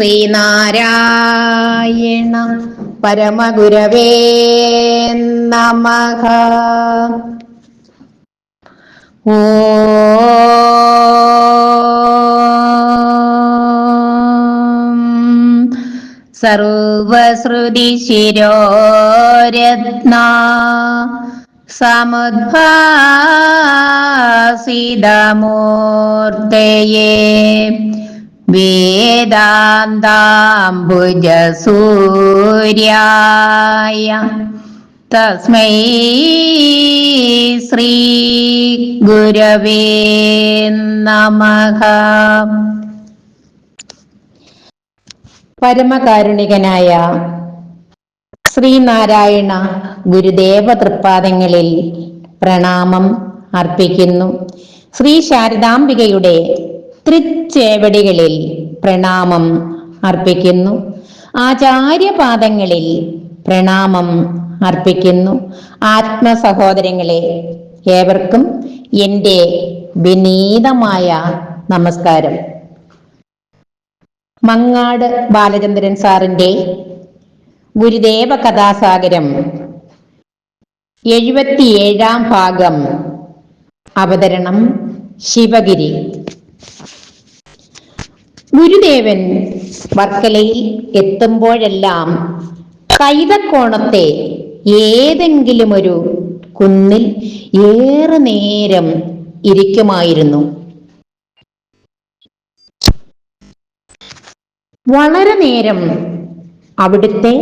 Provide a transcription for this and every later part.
ശ്രീനാരായണ പരമഗുരവേ നമ. ഓം. സർവശ്രുതി ശിരോരത്ന സമുദ്ഭാസിതമൂർത്തയേ വേദാന്താംബുജസൂര്യായ തസ്മൈ ശ്രീ ഗുരവേ നമഃ. പരമകാരുണികനായ ശ്രീനാരായണ ഗുരുദേവ തൃപ്പാദങ്ങളിൽ പ്രണാമം അർപ്പിക്കുന്നു. ശ്രീ ശാരദാംബികയുടെ തൃച്ചേവടികളിൽ പ്രണാമം അർപ്പിക്കുന്നു. ആചാര്യപാദങ്ങളിൽ പ്രണാമം അർപ്പിക്കുന്നു. ആത്മസഹോദരങ്ങളെ ഏവർക്കും എന്റെ വിനീതമായ നമസ്കാരം. മങ്ങാട് ബാലചന്ദ്രൻ സാറിന്റെ ഗുരുദേവ കഥാസാഗരം എഴുപത്തിയേഴാം ഭാഗം അവതരണം ശിവഗിരി. ഗുരുദേവൻ വർക്കലയിൽ എത്തുമ്പോഴെല്ലാം കൈതക്കോണത്തെ ഏതെങ്കിലും ഒരു കുന്നിൽ ഏറെ നേരം ഇരിക്കുമായിരുന്നു. വളരെ നേരം അവിടുത്തെ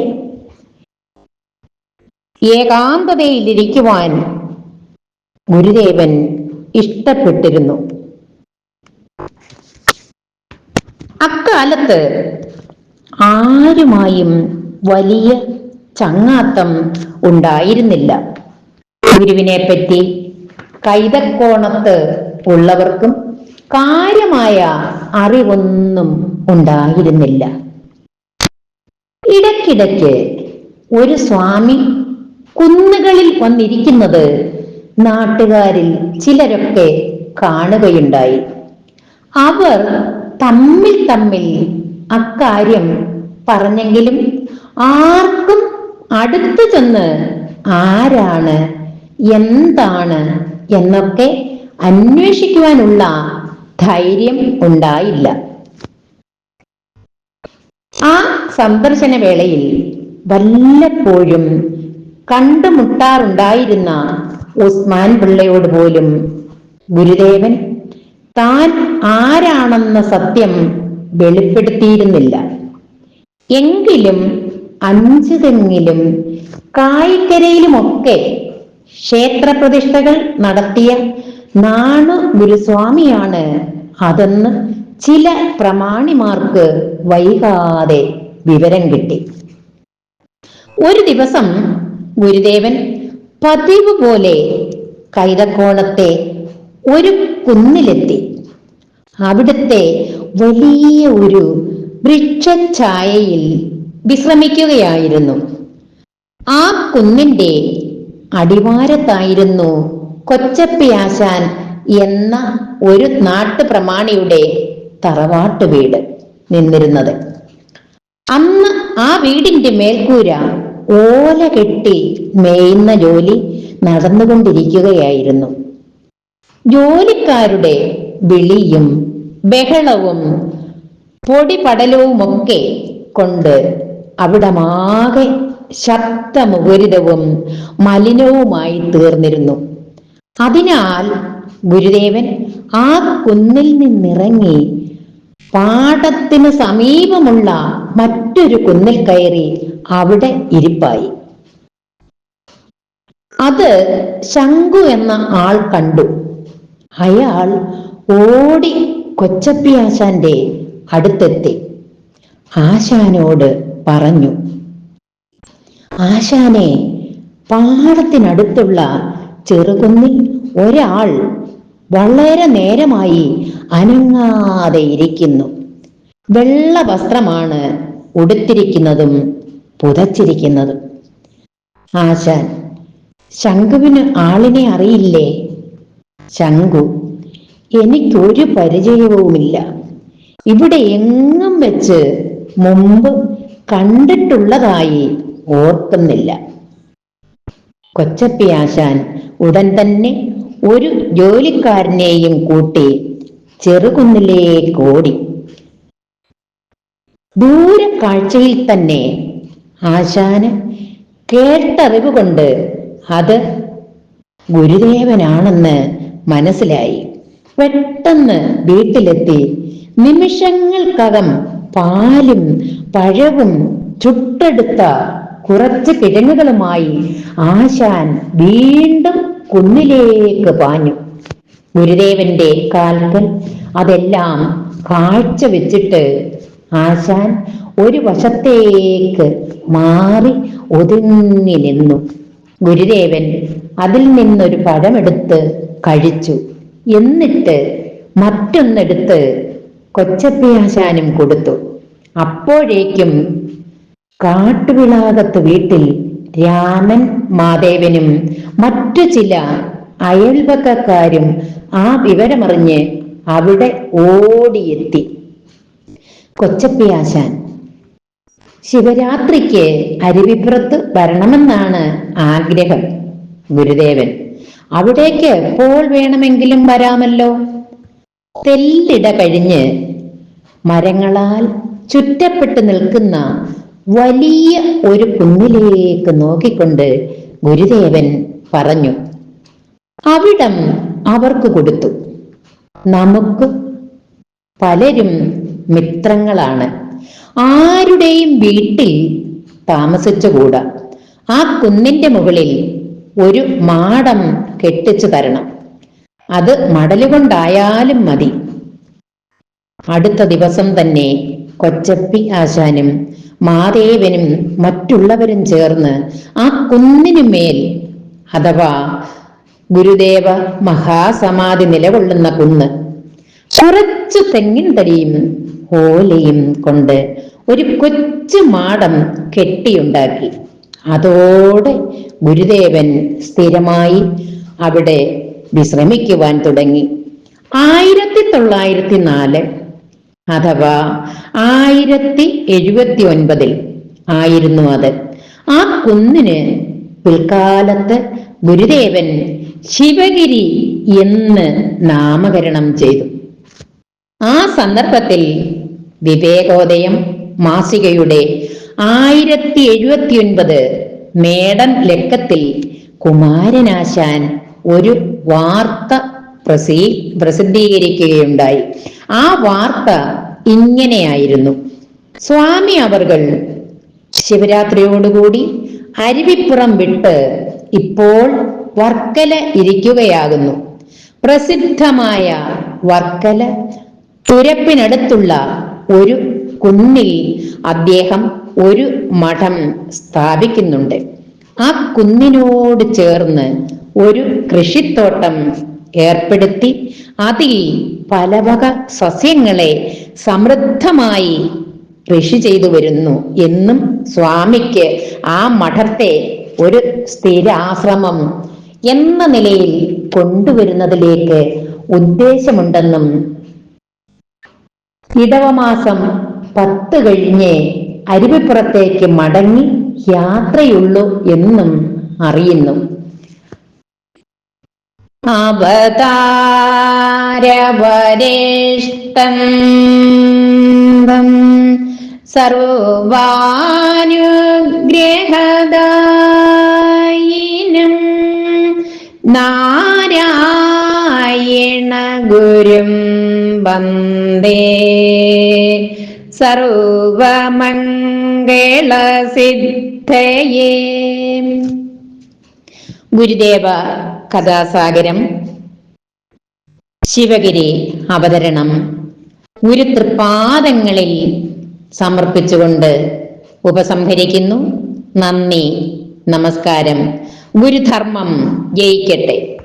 ഏകാന്തതയിലിരിക്കുവാൻ ഗുരുദേവൻ ഇഷ്ടപ്പെട്ടിരുന്നു. അക്കാലത്ത് ആരുമായും വലിയ ചങ്ങാത്തം ഉണ്ടായിരുന്നില്ല. ഗുരുവിനെ പറ്റി കൈതക്കോണത്ത് ഉള്ളവർക്കും കാര്യമായ അറിവൊന്നും ഉണ്ടായിരുന്നില്ല. ഇടയ്ക്കിടയ്ക്ക് ഒരു സ്വാമി കുന്നുകളിൽ വന്നിരിക്കുന്നത് നാട്ടുകാരിൽ ചിലരൊക്കെ കാണുകയുണ്ടായി. അവർ തമ്മിൽ തമ്മിൽ അക്കാര്യം പറഞ്ഞെങ്കിലും ആർക്കും അടുത്തു ചെന്ന് ആരാണ് എന്താണ് എന്നൊക്കെ അന്വേഷിക്കുവാനുള്ള ധൈര്യം ഉണ്ടായില്ല. ആ സന്ദർശന വേളയിൽ വല്ലപ്പോഴും കണ്ടുമുട്ടാറുണ്ടായിരുന്ന ഉസ്മാൻ പിള്ളയോട് പോലും ഗുരുദേവൻ താൻ ആരാണെന്ന സത്യം വെളിപ്പെടുത്തിയിരുന്നില്ല. എങ്കിലും അഞ്ചുതെങ്ങിലും കായിക്കരയിലുമൊക്കെ ക്ഷേത്രപ്രതിഷ്ഠകൾ നടത്തിയ നാണു ഗുരുസ്വാമിയാണ് അതെന്ന് ചില പ്രമാണിമാർക്ക് വൈകാതെ വിവരം കിട്ടി. ഒരു ദിവസം ഗുരുദേവൻ പതിവ് പോലെ കൈതക്കോണത്തെ ഒരു കുന്നിലെത്തി. അവിടുത്തെ വലിയ ഒരു വൃക്ഷഛായയിൽ വിശ്രമിക്കുകയായിരുന്നു. ആ കുന്നിന്റെ അടിവാരത്തായിരുന്നു കൊച്ചപ്പിയാശാൻ എന്ന ഒരു നാട്ടുപ്രമാണിയുടെ തറവാട്ട് വീട് നിന്നിരുന്നത്. അന്ന് ആ വീടിന്റെ മേൽക്കൂര ഓല കെട്ടി മേയുന്ന ജോലി നടന്നുകൊണ്ടിരിക്കുകയായിരുന്നു. ജോലിക്കാരുടെ വിളിയും ബഹളവും പൊടിപടലവുമൊക്കെ കൊണ്ട് അവിടമാകെ ശബ്ദമുഖരിതവും മലിനവുമായി തീർന്നിരുന്നു. അതിനാൽ ഗുരുദേവൻ ആ കുന്നിൽ നിന്നിറങ്ങി പാടത്തിന് സമീപമുള്ള മറ്റൊരു കുന്നിൽ കയറി അവിടെ ഇരിപ്പായി. അത് ശങ്കു എന്ന ആൾ കണ്ടു. അയാൾ ഓടി കൊച്ചപ്പിയാശാന്റെ അടുത്തെത്തി. ആശാനോട് പറഞ്ഞു ആശാനെ പാടത്തിനടുത്തുള്ള ചെറുകുന്നിൽ ഒരാൾ വളരെ നേരമായി അനങ്ങാതെ ഇരിക്കുന്നു. വെള്ള വസ്ത്രമാണ് ഉടുത്തിരിക്കുന്നതും പുതച്ചിരിക്കുന്നതും. ആശാൻ ശംഖുവിന് ആളിനെ അറിയില്ലേ? ശംഖു എനിക്കൊരു പരിചയവുമില്ല. ഇവിടെ എങ്ങും വെച്ച് മുമ്പ് കണ്ടിട്ടുള്ളതായി ഓർക്കുന്നില്ല. കൊച്ചപ്പിയാശാൻ ഉടൻ തന്നെ ഒരു ജോലിക്കാരനെയും കൂട്ടി ചെറുകുന്നിലേക്ക് ഓടി. ദൂരക്കാഴ്ചയിൽ തന്നെ ആശാന് കേട്ടറിവ് കൊണ്ട് അത് ഗുരുദേവനാണെന്ന് മനസ്സിലായി. പെട്ടെന്ന് വീട്ടിലെത്തി. നിമിഷങ്ങൾക്കകം പാലും പഴവും ചുട്ടെടുത്ത കുറച്ച് കിഴങ്ങുകളുമായി ആശാൻ വീണ്ടും കുന്നിലേക്ക് പാഞ്ഞു. ഗുരുദേവന്റെ കാൽക്കൽ അതെല്ലാം കാഴ്ച വെച്ചിട്ട് ആശാൻ ഒരു വശത്തേക്ക് മാറി ഒതുങ്ങി നിന്നു. ഗുരുദേവൻ അതിൽ നിന്നൊരു പഴമെടുത്ത് കഴിച്ചു. എന്നിട്ട് മറ്റൊന്നെടുത്ത് കൊച്ചപ്പിയാശാനും കൊടുത്തു. അപ്പോഴേക്കും കാട്ടുവിളാകത്ത് വീട്ടിൽ രാമൻ മാദേവനും മറ്റു ചില അയൽവക്കക്കാരും ആ വിവരമറിഞ്ഞ് അവിടെ ഓടിയെത്തി. കൊച്ചപ്പിയാശാൻ ശിവരാത്രിക്ക് അരുവിപ്പുറത്ത് വരണമെന്നാണ് ആഗ്രഹം ഗുരുദേവൻ. അവിടേക്ക് എപ്പോൾ വേണമെങ്കിലും വരാമല്ലോ. തെല്ലിട കഴിഞ്ഞ് മരങ്ങളാൽ ചുറ്റപ്പെട്ട് നിൽക്കുന്ന വലിയ ഒരു കുന്നിലേക്ക് നോക്കിക്കൊണ്ട് ഗുരുദേവൻ പറഞ്ഞു അവിടം അവർക്ക് കൊടുത്തു. നമുക്ക് പലരും മിത്രങ്ങളാണ്. ആരുടെയും വീട്ടിൽ താമസിച്ചുകൂടാ. ആ കുന്നിന്റെ മുകളിൽ ഒരു മാടം കെട്ടിച്ചു തരണം. അത് മടലുകൊണ്ടായാലും മതി. അടുത്ത ദിവസം തന്നെ കൊച്ചപ്പി ആശാനും മാദേവനും മറ്റുള്ളവരും ചേർന്ന് ആ കുന്നിനു മേൽ അഥവാ ഗുരുദേവ മഹാസമാധി നിലകൊള്ളുന്ന കുന്ന് കുറച്ചു തെങ്ങിൻ തടിയും ഓലയും കൊണ്ട് ഒരു കൊച്ചു മാടം കെട്ടിയുണ്ടാക്കി. അതോടെ ഗുരുദേവൻ സ്ഥിരമായി അവിടെ വിശ്രമിക്കുവാൻ തുടങ്ങി. ആയിരത്തി തൊള്ളായിരത്തി നാല് അഥവാ ആയിരത്തി എഴുപത്തി ഒൻപതിൽ ആയിരുന്നു അത്. ആ കുന്നിന് പിൽക്കാലത്ത് ഗുരുദേവൻ ശിവഗിരി എന്ന് നാമകരണം ചെയ്തു. ആ സന്ദർഭത്തിൽ വിവേകോദയം മാസികയുടെ ആയിരത്തി എഴുപത്തി ഒൻപത് മേടം ലക്കത്തിൽ കുമാരനാശാൻ ഒരു വാർത്ത പ്രസീ പ്രസിദ്ധീകരിക്കുകയുണ്ടായി. ആ വാർത്ത ഇങ്ങനെയായിരുന്നു. സ്വാമി അവർകൾ ശിവരാത്രിയോടുകൂടി അരുവിപ്പുറം വിട്ട് ഇപ്പോൾ വർക്കല ഇരിക്കുകയാകുന്നു. പ്രസിദ്ധമായ വർക്കല തുരപ്പിനടുത്തുള്ള ഒരു കുന്നിൽ അദ്ദേഹം ഒരു മഠം സ്ഥാപിക്കുന്നുണ്ട്. ആ കുന്നിനോട് ചേർന്ന് ഒരു കൃഷിത്തോട്ടം ഏർപ്പെടുത്തി അതിൽ പലവക സസ്യങ്ങളെ സമൃദ്ധമായി കൃഷി ചെയ്തു വരുന്നു എന്നും സ്വാമിക്ക് ആ മഠത്തെ ഒരു സ്ഥിരാശ്രമം എന്ന നിലയിൽ കൊണ്ടുവരുന്നതിലേക്ക് ഉദ്ദേശമുണ്ടെന്നും ഇടവമാസം പത്ത് കഴിഞ്ഞ് അരുവിപ്പുറത്തേക്ക് മടങ്ങി യാത്രയുള്ളൂ എന്നും അറിയുന്നു. അവതാരവരിഷ്ടം സർവാനുഗ്രഹദായിനം നാരായണ ഗുരും വന്ദേ സർവമംഗളസിദ്ധയേ. ഗുരുദേവ കഥാസാഗരം. ശിവഗിരി അവതരണം. ഗുരുതൃപാദങ്ങളിൽ സമർപ്പിച്ചുകൊണ്ട് ഉപസംഹരിക്കുന്നു. നന്ദി നമസ്കാരം. ഗുരുധർമ്മം ജയിക്കട്ടെ.